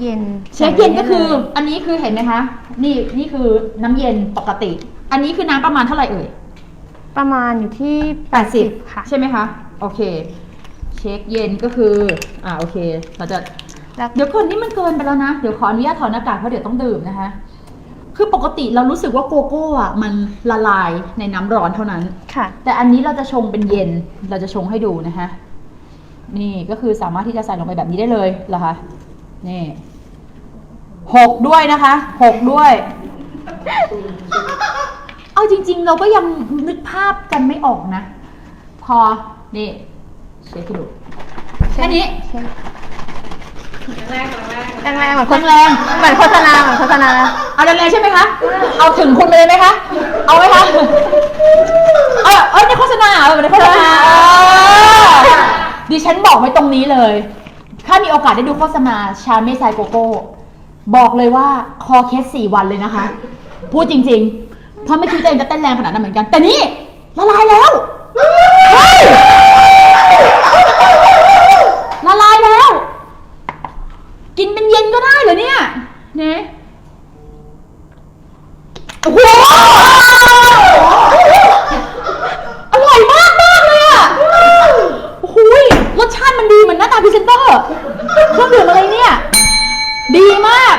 เย็นเช็คเย็นก็คือ อันนี้คือเห็นไหมคะ นี่นี่คือน้ำเย็นปกติ อันนี้คือน้ำประมาณเท่าไหร่เอ่ย ประมาณอยู่ที่80ค่ะ ใช่ไหมคะ โอเค เช็คเย็นก็คือ อ่าโอเค เราจะ แล้วเดี๋ยวก่อนนี่มันเกินไปแล้วนะ เดี๋ยวขออนุญาตถอดหน้ากากเพราะเดี๋ยวต้องดื่มนะคะ คือปกติเรารู้สึกว่าโกโก้อะมันละลายในน้ำร้อนเท่านั้น ค่ะ แต่อันนี้เราจะชงเป็นเย็น เราจะชงให้ดูนะคะ นี่ก็คือสามารถที่จะใส่ลงไปแบบนี้ได้เลยเหรอคะ นี่หกด้วยนะคะหกด้วย เอาจริง ๆ เราก็ยังนึกภาพกันไม่ออกนะ พอ นี่เช็คให้ดูแค่นี้แรงๆเหมือนโฆษแรงเหมือนโฆษณาเหมือนโฆษณาเอาแรงๆใช่ไหมคะ เอาถึงคุณไปเลยไหมคะ เอาไหมคะ เออเออในโฆษณาเหรอในโฆษณาเออดิฉันบอกไว้ตรงนี้เลยถ้ ถ้ามีโอกาสได้ดูโฆษณาชาเมซายโกโก้บอกเลยว่าคอเคสสี่วันเลยนะคะ พูดจริงๆ เพราะไม่คิดว่าตัวเองจะเต้นแรงขนาดนั้นเหมือนกัน แต่นี่ละลายแล้วละลายแล้ว กินเป็นเย็นก็ได้เหรอเนี่ยเนี่ยโอ้โหอร่อยมากมากเลยอะโอ้โรสชาติมันดีเหมือนหน้าตาพิเซนเตอร์ รื่องดื่มอะไรเนี่ย ดีมาก